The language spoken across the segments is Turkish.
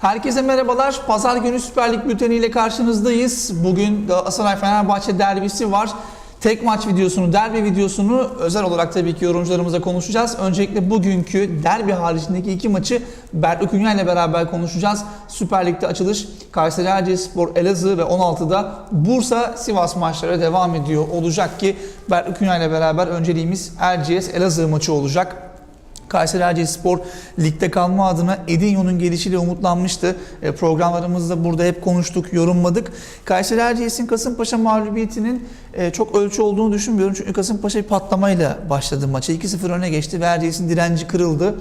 Herkese merhabalar. Pazar günü Süper Lig bülteniyle karşınızdayız. Bugün Galatasaray Fenerbahçe derbisi var. Tek maç videosunu, derbi videosunu özel olarak tabii ki yorumcularımızla konuşacağız. Öncelikle bugünkü derbi haricindeki iki maçı Berk Ünye ile beraber konuşacağız. Süper Lig'de açılış Kayseri Erciyesspor, Elazığ ve 16'da Bursa Sivas maçları devam ediyor olacak ki Berk Ünye ile beraber önceliğimiz Erciyes Elazığ maçı olacak. Kayseri Erciyesspor ligde kalma adına Edinyo'nun gelişiyle umutlanmıştı. E, programlarımızda burada hep konuştuk, yorumladık. Kayseri Erciyes'in Kasımpaşa mağlubiyetinin e, çok ölçü olduğunu düşünmüyorum. Çünkü Kasımpaşa bir patlamayla başladı maça. 2-0 öne geçti ve Erciyes'in direnci kırıldı.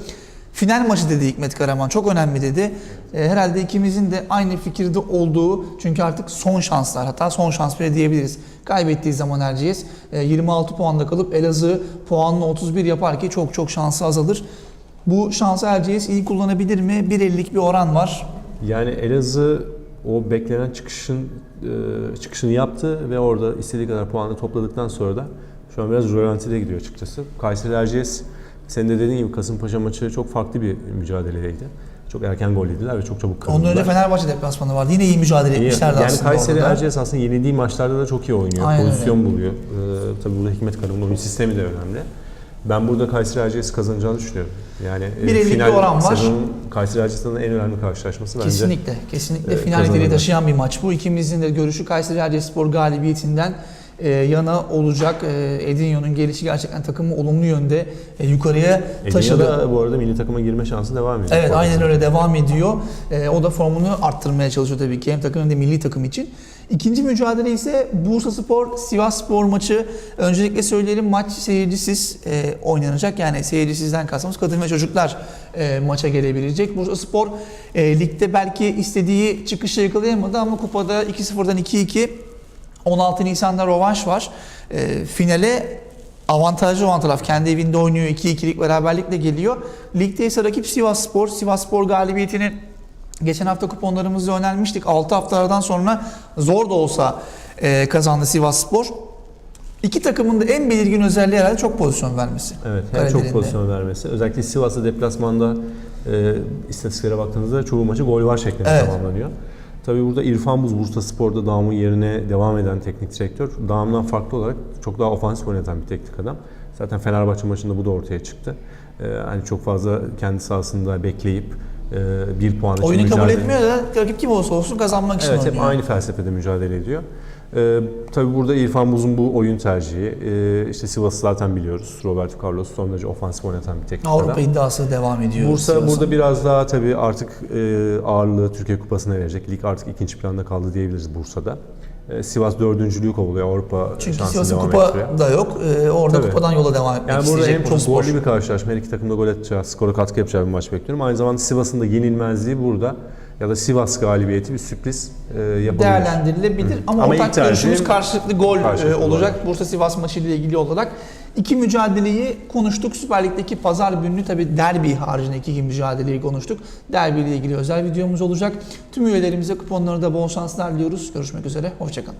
Final maçı dedi Hikmet Karaman. Çok önemli dedi. E, herhalde ikimizin de aynı fikirde olduğu çünkü artık son şanslar hatta son şans bile diyebiliriz. Kaybettiği zaman Erciyes e, 26 puanda kalıp Elazığ puanla 31 yapar ki çok çok şansı azalır. Bu şansı Erciyes iyi kullanabilir mi? 1.50'lik bir oran var. Yani Elazığ o beklenen çıkışın e, çıkışını yaptı ve orada istediği kadar puanı topladıktan sonra da şu an biraz rölantide gidiyor açıkçası. Kayseri Erciyes senin de dediğin gibi Kasımpaşa maçı çok farklı bir mücadeleydi. Çok erken gol yediler ve çok çabuk kırıldılar. Ondan önce Fenerbahçe deplasmanı vardı. Yine iyi mücadele etmişlerdi yani aslında Kayseri orada. Erciyes aslında yenildiği maçlarda da çok iyi oynuyor. Aynen öyle. Pozisyon buluyor. Ee, tabii burada Hikmet Karaman'ın oyun sistemi de önemli. Ben burada Kayseri Erciyes kazanacağını düşünüyorum. Yani e, Bir bir oran var. Kayseri Erciyes'in en önemli karşılaşması bence. Kesinlikle. Kesinlikle e, final taşıyan bir maç bu. İkimizin de görüşü Kayseri Erciyesspor galibiyetinden e, yana olacak. E, Edinyo'nun gelişi gerçekten takımı olumlu yönde e, yukarıya taşıdı. Edinyo da bu arada milli takıma girme şansı devam ediyor. Evet aynen öyle devam ediyor. O da formunu arttırmaya çalışıyor tabii ki hem takım hem de milli takım için. İkinci mücadele ise Bursa Spor Sivas Spor maçı. Öncelikle söyleyelim maç seyircisiz e, oynanacak. Yani seyircisizden kastımız kadın ve çocuklar e, maça gelebilecek. Bursa Spor e, ligde belki istediği çıkışı yakalayamadı ama kupada 2-0'dan 2-2 16 Nisan'da rövanş var. E, finale avantajlı olan taraf kendi evinde oynuyor. 2-2'lik beraberlikle geliyor. Ligde ise rakip Sivas Spor. Sivas Spor galibiyetini geçen hafta kuponlarımızda önermiştik. 6 haftalardan sonra zor da olsa e, kazandı Sivas Spor. İki takımın da en belirgin özelliği herhalde çok pozisyon vermesi. Evet, hem Kalelerinde. çok pozisyon vermesi. Özellikle Sivas'ta deplasmanda e, istatistiklere baktığınızda çoğu maçı gol var şeklinde Evet. tamamlanıyor. Tabii burada İrfan Buz Bursa Spor'da Dağım'ın yerine devam eden teknik direktör. Dağım'dan farklı olarak çok daha ofansif oynatan bir teknik adam. Zaten Fenerbahçe maçında bu da ortaya çıktı. E, hani çok fazla kendi sahasında bekleyip e, bir puan için Oyunu kabul etmiyor da rakip kim olsa olsun kazanmak için Evet hep oynuyor. aynı felsefede mücadele ediyor. Ee, tabii burada İrfan Buz'un bu oyun tercihi. Ee, işte Sivas'ı zaten biliyoruz. Roberto Carlos son derece ofansif oynatan bir teknik Avrupa adam. iddiası devam ediyor. Bursa Sivas'ın. burada biraz daha tabii artık e, ağırlığı Türkiye Kupası'na verecek. Lig artık ikinci planda kaldı diyebiliriz Bursa'da. Ee, Sivas dördüncülüğü kovalıyor Avrupa Çünkü Sivas'ın kupa ettiriyor. da yok. Ee, orada Tabii. kupadan yola devam etmek Yani burada hem çok gollü bir karşılaşma, her iki takım da gol atacağı, skora katkı yapacağı bir maç bekliyorum. Aynı zamanda Sivas'ın da yenilmezliği burada ya da Sivas galibiyeti bir sürpriz e, yapabilir. değerlendirilebilir ama, Ama ortak görüşümüz karşılıklı gol Karşılıklı e, olacak. gol. Bursa Sivas maçı ile ilgili olarak iki mücadeleyi konuştuk. Süper Lig'deki pazar günü tabi derbi haricinde iki mücadeleyi konuştuk. Derbi ile ilgili özel videomuz olacak. Tüm üyelerimize kuponları da bol şanslar diliyoruz. Görüşmek üzere. Hoşçakalın.